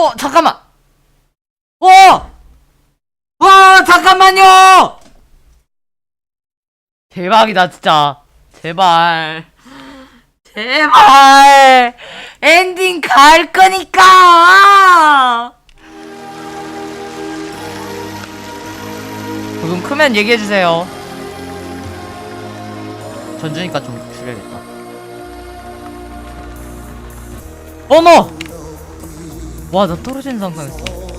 어 잠깐만. 어! 와 잠깐만요! 대박이다 진짜. 제발. 제발. 엔딩 갈 거니까! 부금 크면 얘기해주세요. 전주니까 좀 줄여야겠다. 어머 와 나 떨어지는 상상했어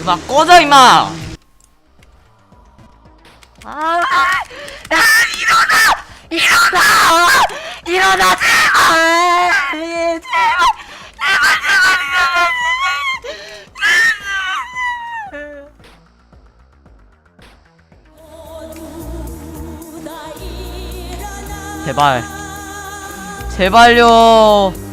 음악 꺼져 임마. 아, 아 일어나! 일어나! 일어나 제발 제발 제발. 제발. 제발요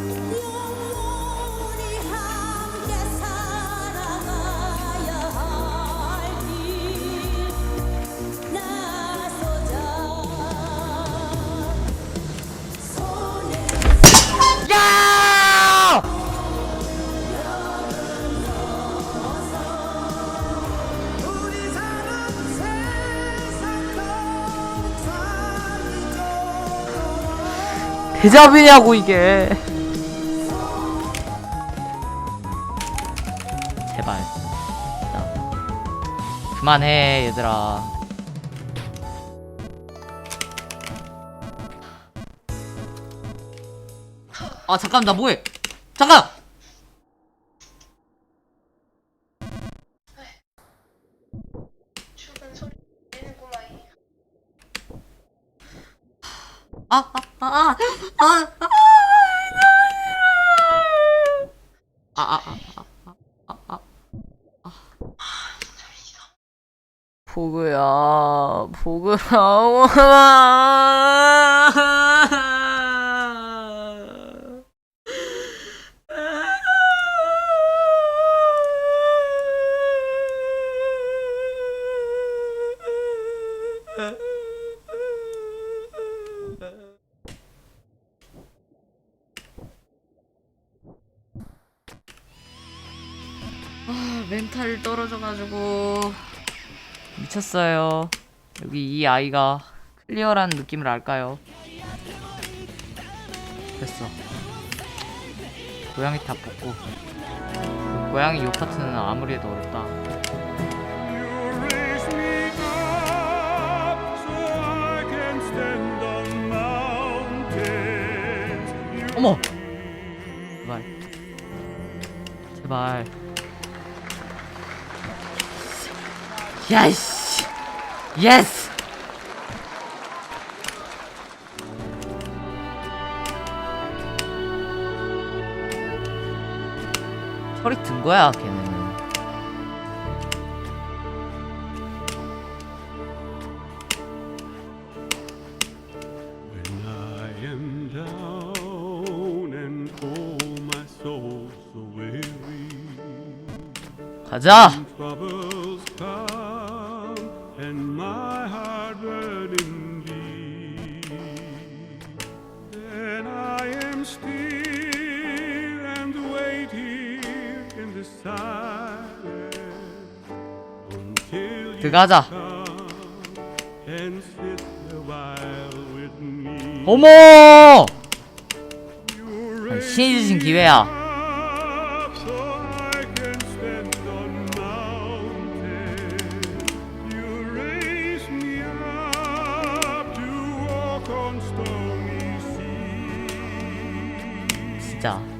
대잡이냐고 이게. 제발. 진짜 그만해 얘들아. 아 잠깐 나 뭐해? 잠깐! 들리는구만. 아, 아, 아, 아, 아, 아, 아, 아, 아, 아, 아. 보그야, 보그야, 아, 멘탈 떨어져가지고 미쳤어요. 여기 이 아이가 클리어란 느낌을 알까요? 됐어. 고양이 다 뽑고 그 고양이 요 파트는 아무리 해도 어렵다. 어머! 제발. 제발. 야이씨! 예스! 철이 든 거야, 걔는. I 그 들어가자. 어머! 시해주신 기회야. 진짜.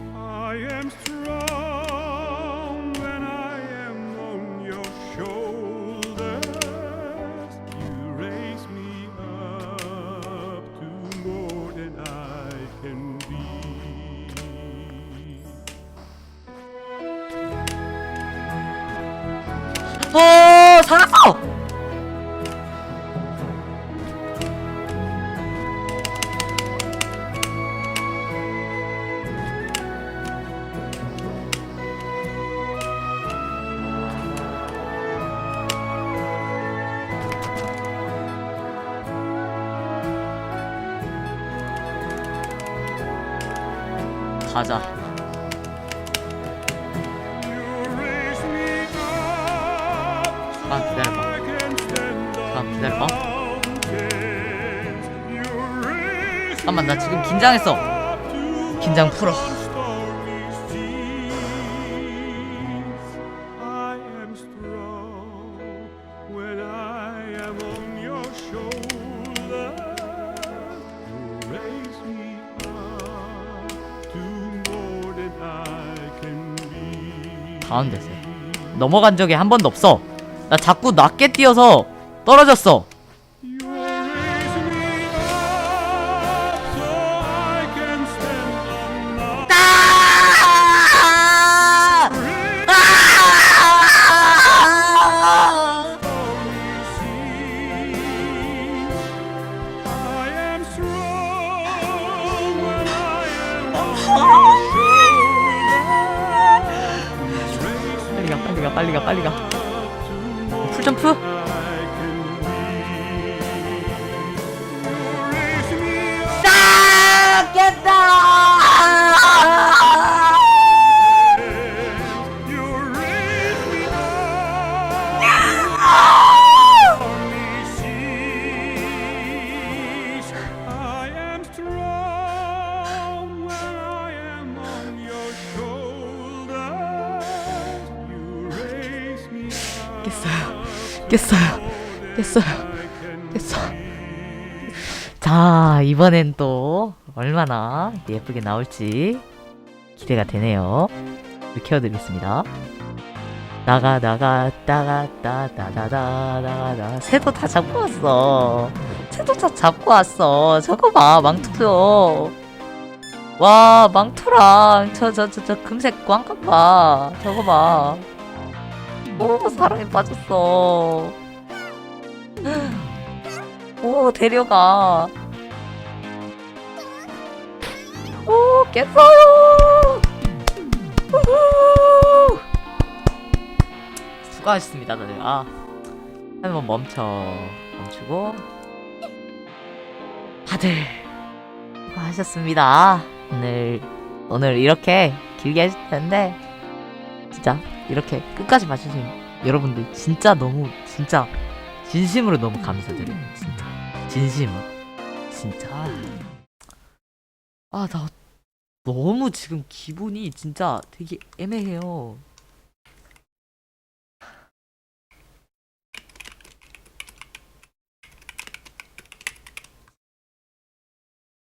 가자 아 기다려봐 아 기다려봐 잠깐만 나 지금 긴장했어 긴장 풀어 가운데서 넘어간 적이 한 번도 없어. 나 자꾸 낮게 뛰어서 떨어졌어 빨리 가. 풀점프 깼어요. 깼어요. 깼어. 자 이번엔 또 얼마나 예쁘게 나올지 기대가 되네요. 이렇게 해드리겠습니다. 나가 나가 따가 따 다다다 나가 나 새도 다 잡고 왔어. 새도 다 잡고 왔어. 저거 봐 망토도 와 망토랑 저 저 저 저 금색 광각 봐. 저거 봐 오, 사랑에 빠졌어. 오, 데려가. 오, 깼어요. 수고하셨습니다, 다들. 아, 한번 멈춰. 멈추고. 다들 수고하셨습니다. 오늘, 오늘 이렇게 길게 하실 텐데, 진짜 이렇게 끝까지 봐주신 여러분들 진짜 너무 진짜 진심으로 너무 감사드려요. 진짜. 진심으로 진짜. 아 나 너무 지금 기분이 진짜 되게 애매해요.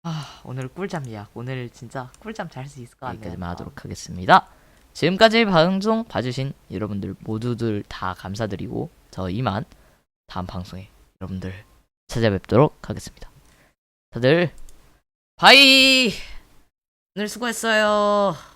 아 오늘 꿀잠 예약 오늘 진짜 꿀잠 잘 수 있을 것 같네요. 여기까지만 하도록 하겠습니다 지금까지 방송 봐주신 여러분들 모두들 다 감사드리고 저 이만 다음 방송에 여러분들 찾아뵙도록 하겠습니다. 다들 바이 오늘 수고했어요.